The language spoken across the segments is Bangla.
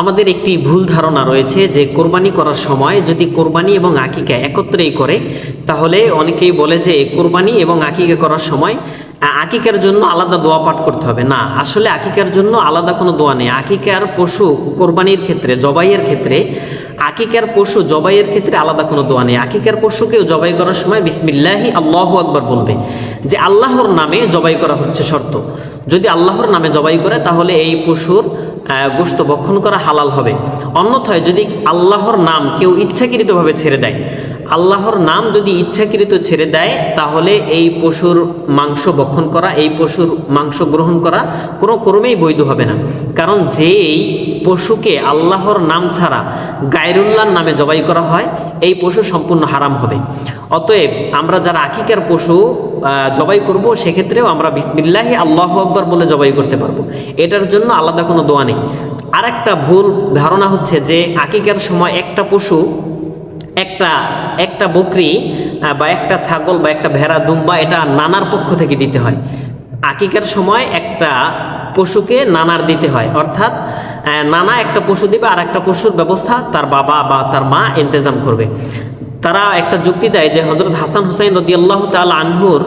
আমাদের একটি ভুল ধারণা রয়েছে যে কোরবানি করার সময় যদি কোরবানি এবং আকিকা একত্রেই করে, তাহলে অনেকেই বলে যে কোরবানি এবং আকিকা করার সময় আকিকার জন্য আলাদা দোয়া পাঠ করতে হবে। না, আসলে আকিকার জন্য আলাদা কোনো দোয়া নেই। আকিকার পশু কোরবানির ক্ষেত্রে, জবাইয়ের ক্ষেত্রে, আকিকার পশু জবাইয়ের ক্ষেত্রে আলাদা কোনো দোয়া নেই। আকিকার পশুকেও জবাই করার সময় বিসমিল্লাহি আল্লাহ আকবার বলবে যে আল্লাহর নামে জবাই করা হচ্ছে শর্ত। যদি আল্লাহর নামে জবাই করে, তাহলে এই পশুর গোশত ভক্ষণ করা হালাল হবে। অন্যথায় যদি আল্লাহর নাম কেউ ইচ্ছাকৃতভাবে ছেড়ে দেয়, আল্লাহর নাম যদি ইচ্ছাকৃত ছেড়ে দেয়, তাহলে এই পশুর মাংস ভক্ষণ করা, এই পশুর মাংস গ্রহণ করা কোনো ক্রমেই বৈধ হবে না। কারণ যেই পশুকে আল্লাহর নাম ছাড়া গায়রুল্লাহর নামে জবাই করা হয়, এই পশু সম্পূর্ণ হারাম হবে। অতএব আমরা যারা আকিকার পশু জবাই করব, সেক্ষেত্রেও আমরা বিসমিল্লাহি আল্লাহ আকবর বলে জবাই করতে পারব। এটার জন্য আলাদা কোনো দোয়া নেই। আর একটা ভুল ধারণা হচ্ছে যে, আকিকার সময় একটা পশু, একটা একটা বকরি বা একটা ছাগল বা একটা ভেড়া, দুম্বা, এটা নানার পক্ষ থেকে দিতে হয়। আকিকার সময় একটা পশুকে নানার দিতে হয়। অর্থাৎ নানা একটা পশু দিবে আর একটা পশুর ব্যবস্থা তার বাবা বা তার মা ইন্তজাম করবে। তারা একটা যুক্তি দেয় যে হজরত হাসান হুসাইন রদি আল্লাহ তাল আনহুর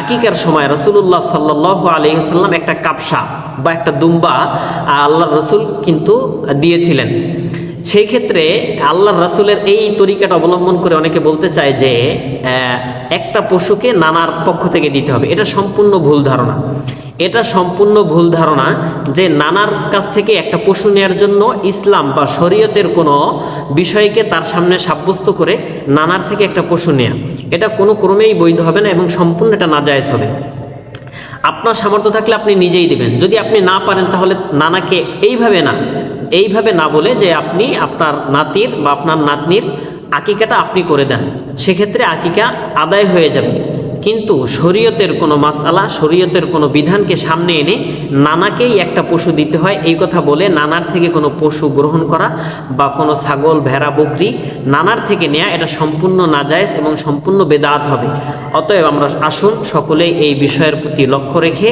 আকিকার সময় রসুল্লাহ সাল্লাহ আলহিহাল্লাম একটা কাপসা বা একটা দুম্বা আল্লাহ রসুল কিন্তু দিয়েছিলেন। সেই ক্ষেত্রে আল্লাহ রাসুলের এই তরিকাটা অবলম্বন করে অনেকে বলতে চায় যে একটা পশুকে নানার পক্ষ থেকে দিতে হবে। এটা সম্পূর্ণ ভুল ধারণা। এটা সম্পূর্ণ ভুল ধারণা যে নানার কাছ থেকে একটা পশু নেওয়ার জন্য ইসলাম বা শরীয়তের কোনো বিষয়কে তার সামনে সাব্যস্ত করে নানার থেকে একটা পশু নেয়া। এটা কোনো ক্রমেই বৈধ হবে না এবং সম্পূর্ণ এটা নাজায়েজ হবে। আপনার সামর্থ্য থাকলে আপনি নিজেই দিবেন। যদি আপনি না পারেন তাহলে নানাকে এইভাবে না এইভাবে না বলে যে আপনি আপনার নাতির বা আপনার নাতনির আকিকাটা আপনি করে দেন, সেক্ষেত্রে আকিকা আদায় হয়ে যাবে। কিন্তু শরীয়তের কোনো মাসালা, শরীয়তের কোনো বিধানকে সামনে এনে নানাকেই একটা পশু দিতে হয়। এই কথা বলে নানার থেকে কোনো পশু গ্রহণ করা বা কোনো ছাগল, ভেড়া, বকরি নানার থেকে নেয়া এটা সম্পূর্ণ নাজায়েজ এবং সম্পূর্ণ বেদাত হবে। অতএব আমরা আসুন সকলেই এই বিষয়ের প্রতি লক্ষ্য রেখে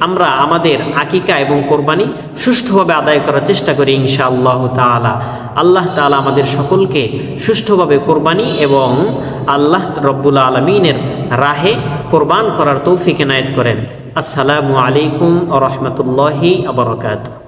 আমরা আমাদের আকিকা এবং কোরবানি সুষ্ঠুভাবে আদায় করার চেষ্টা করি ইনশাআল্লাহ তাআলা। আল্লাহ তাআলা আমাদের সকলকে সুষ্ঠুভাবে কোরবানি এবং আল্লাহ রব্বুল আলমিনের রাহে কোরবান করার তৌফিক এনায়েত করেন। আসসালামু আলাইকুম আ রহমতুল্লাহি আবরকাত